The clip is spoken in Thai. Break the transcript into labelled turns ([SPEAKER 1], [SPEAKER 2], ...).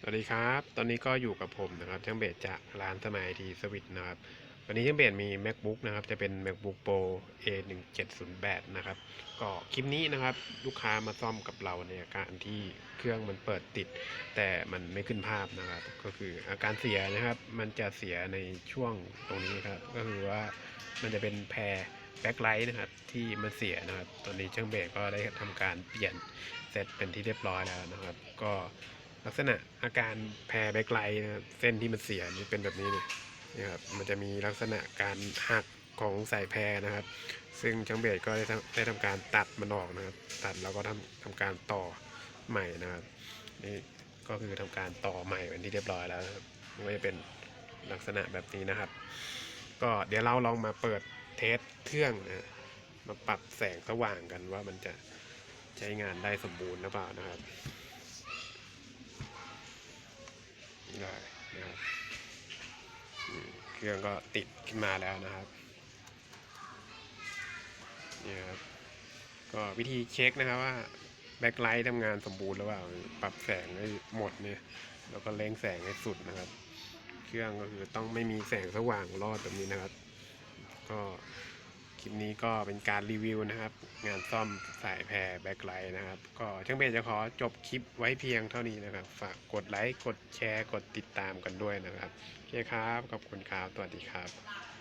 [SPEAKER 1] สวัสดีครับ ตอนนี้ก็อยู่กับผมนะครับช่างเบสจากร้านสมัยทีสวิตนะครับ วันนี้ช่างเบสมี macbook นะครับ จะเป็น macbook pro a 1 7 0 8นะครับ ก็คลิปนี้นะครับ ลูกค้ามาซ่อมกับเราในอาการที่เครื่องมันเปิดติด แต่มันไม่ขึ้นภาพนะครับ ก็คืออาการเสียนะครับ มันจะเสียในช่วงตรงนี้ครับ ก็คือว่ามันจะเป็นแพรแบ็คไลท์นะครับที่มันเสียนะครับ ตอนนี้ช่างเบสก็ได้ทำการเปลี่ยนเสร็จเป็นที่เรียบร้อยแล้วนะครับ ก็ ลักษณะอาการแพรแบกไลนะครับเส้นที่มันเสียนี่เป็นแบบนี้นี่นะครับมันจะมีลักษณะการหักของสายแพรนะครับ ซึ่งช่างเบสก็ได้ทำได้ทำการตัดมันออกนะครับ ตัดแล้วก็ทำทำการต่อใหม่นะครับนี่ก็คือทำการต่อใหม่เป็นที่เรียบร้อยแล้วนะครับก็จะเป็นลักษณะแบบนี้นะครับ ก็เดี๋ยวเราลองมาเปิดเทสเครื่องนะมาปรับแสงสว่างกันว่ามันจะใช้งานได้สมบูรณ์หรือเปล่านะครับ เครื่องก็ติดขึ้นมาแล้วนะครับนี่ครับก็วิธีเช็คนะครับว่าแบ็คไลท์ทำงานสมบูรณ์หรือเปล่าปรับแสงให้หมดเนี่ยแล้วก็เล้งแสงให้สุดนะครับ เครื่องก็คือต้องไม่มีแสงสว่างรอดแบบนี้นะครับ ก็ คลิปนี้ก็เป็นการรีวิวนะครับ งานซ่อมสายแพรแบ็คไลท์นะครับ ก็ช่างเบนจะขอจบคลิปไว้เพียงเท่านี้นะครับ ฝากกดไลค์ กดแชร์ กดติดตามกันด้วยนะครับ โอเคครับ ขอบคุณครับ สวัสดีครับ